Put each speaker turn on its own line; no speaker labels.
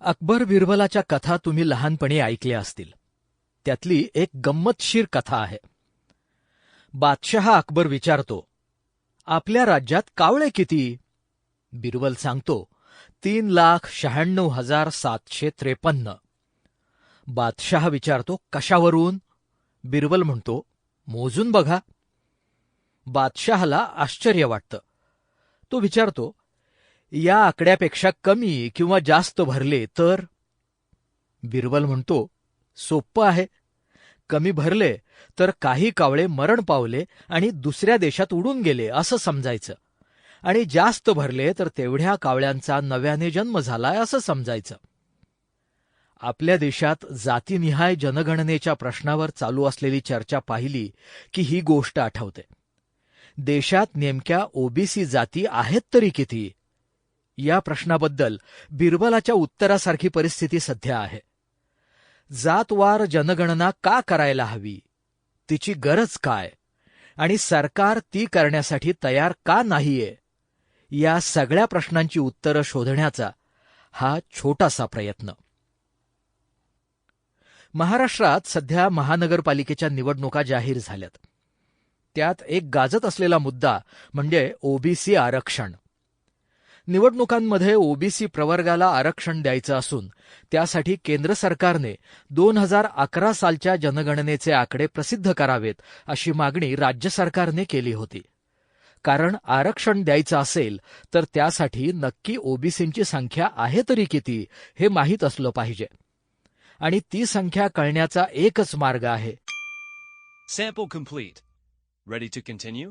अकबर बिरबलाच्या कथा तुम्ही लहानपणी ऐकल्या असतील. त्यातली एक गंमतशीर कथा आहे. बादशहा अकबर विचारतो आपल्या राज्यात कावळे किती? बिरबल सांगतो तीन लाख शहाण्णव हजार सातशे त्रेपन्न. बादशहा विचारतो कशावरून? बिरबल म्हणतो मोजून बघा. बादशहाला आश्चर्य वाटतं. तो विचारतो या आकड्यापेक्षा कमी किंवा जास्त भरले तर? बिरबल म्हणतो सोप्पं आहे. कमी भरले तर काही कावळे मरण पावले आणि दुसऱ्या देशात उडून गेले असं समजायचं. आणि जास्त भरले तर तेवढ्या कावळ्यांचा नव्याने जन्म झालाय असं समजायचं. आपल्या देशात जातीनिहाय जनगणनेच्या प्रश्नावर चालू असलेली चर्चा पाहिली की ही गोष्ट आठवते. देशात नेमक्या ओबीसी जाती आहेत तरी किती? या प्रश्नाबद्दल बिरबलाच्या उत्तरासारखी परिस्थिती सध्या आहे. जातवार जनगणना का करायला हवी? तिची गरज काय? आणि सरकार ती करण्यासाठी तयार का नाहीये? या सगळ्या प्रश्नांची उत्तरं शोधण्याचा हा छोटासा प्रयत्न. महाराष्ट्रात सध्या महानगरपालिकेच्या निवडणुका जाहीर झाल्यात. त्यात एक गाजत असलेला मुद्दा म्हणजे ओबीसी आरक्षण. निवडणुकांमध्ये ओबीसी प्रवर्गाला आरक्षण द्यायचं असून त्यासाठी केंद्र सरकारने दोन हजार अकरा सालच्या जनगणनेचे आकडे प्रसिद्ध करावेत अशी मागणी राज्य सरकारने केली होती कारण आरक्षण द्यायचं असेल तर त्यासाठी नक्की ओबीसींची संख्या आहे तरी किती हे माहीत असलं पाहिजे आणि ती संख्या कळण्याचा एकच मार्ग आहे
Sample complete. Ready to continue?